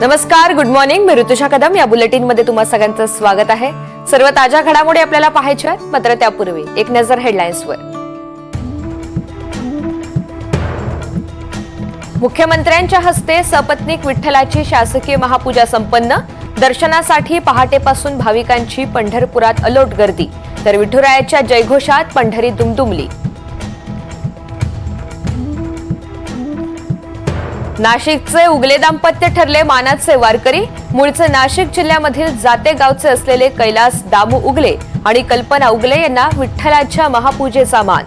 नमस्कार good morning मी ऋतुषा कदम. या बुलेटिनमध्ये तुम्हा सगळ्यांचं स्वागत आहे. सर्व ताज्या घडामोडी आपल्याला पाहायच्या आहेत मात्र त्यापूर्वी एक नजर हेडलाईन्सवर मुख्यमंत्र्यांच्या हस्ते सपत्नीक विठ्ठलाची शासकीय महापूजा संपन्न. दर्शनासाठी पहाटेपासून भाविकांची पंढरपुरात अलोट गर्दी. तर विठुरायाच्या जयघोषात पंढरी दुमदुमली. नाशिकचे उगले दाम्पत्य ठरले मानाचे वारकरी मूळचे नाशिक जिल्ह्यामधील जाते गावचे असलेले कैलास दामू उगले आणि कल्पना उगले यांना विठ्ठलाच्या महापूजेचा मान.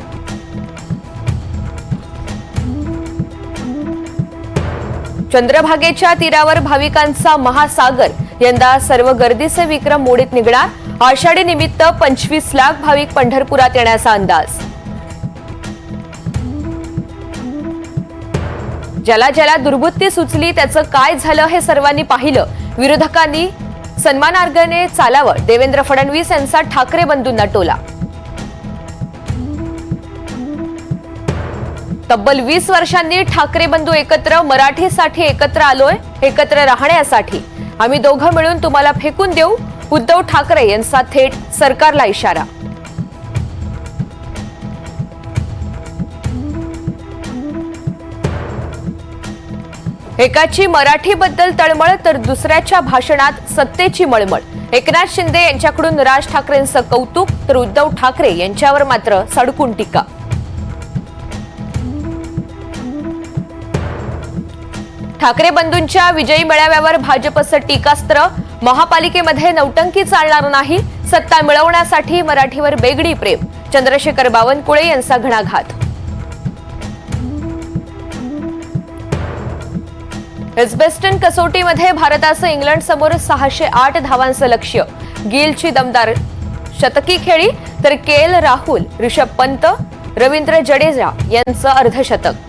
चंद्रभागेच्या तीरावर भाविकांचा महासागर. यंदा सर्व गर्दीचे विक्रम मोडीत निघणार. आषाढी निमित्त पंचवीस लाख भाविक पंढरपुरात येण्याचा अंदाज. ज्याला ज्याला दुर्बुत्ती सुचली त्याचं काय झालं हे सर्वांनी पाहिलं. विरोधकांनी सन्मानार्गाने चालावं. देवेंद्र फडणवीस यांचा ठाकरे बंधूंना टोला. तब्बल वीस वर्षांनी ठाकरे बंधू एकत्र मराठीसाठी एकत्र आलोय एकत्र राहण्यासाठी. आम्ही दोघं मिळून तुम्हाला फेकून देऊ. उद्धव ठाकरे यांचा थेट सरकारला इशारा. एकाची मराठीबद्दल तळमळ तर दुसऱ्याच्या भाषणात सत्तेची मळमळ. एकनाथ शिंदे यांच्याकडून राज ठाकरेंचं कौतुक तर उद्धव ठाकरे यांच्यावर मात्र सडकून टीका. ठाकरे बंधूंच्या विजयी मेळाव्यावर भाजपचं टीकास्त्र महापालिकेमध्ये नौटंकी चालणार नाही सत्ता मिळवण्यासाठी मराठीवर बेगडी प्रेम. चंद्रशेखर बावनकुळे यांचा घणाघात. एस्बेस्टन कसोटीमध्ये भारताचं इंग्लंड समोर सहाशे आठ धावांचं लक्ष गिलची दमदार शतकी खेळी तर के एल राहुल ऋषभ पंत रवींद्र जडेजा यांचं अर्धशतक.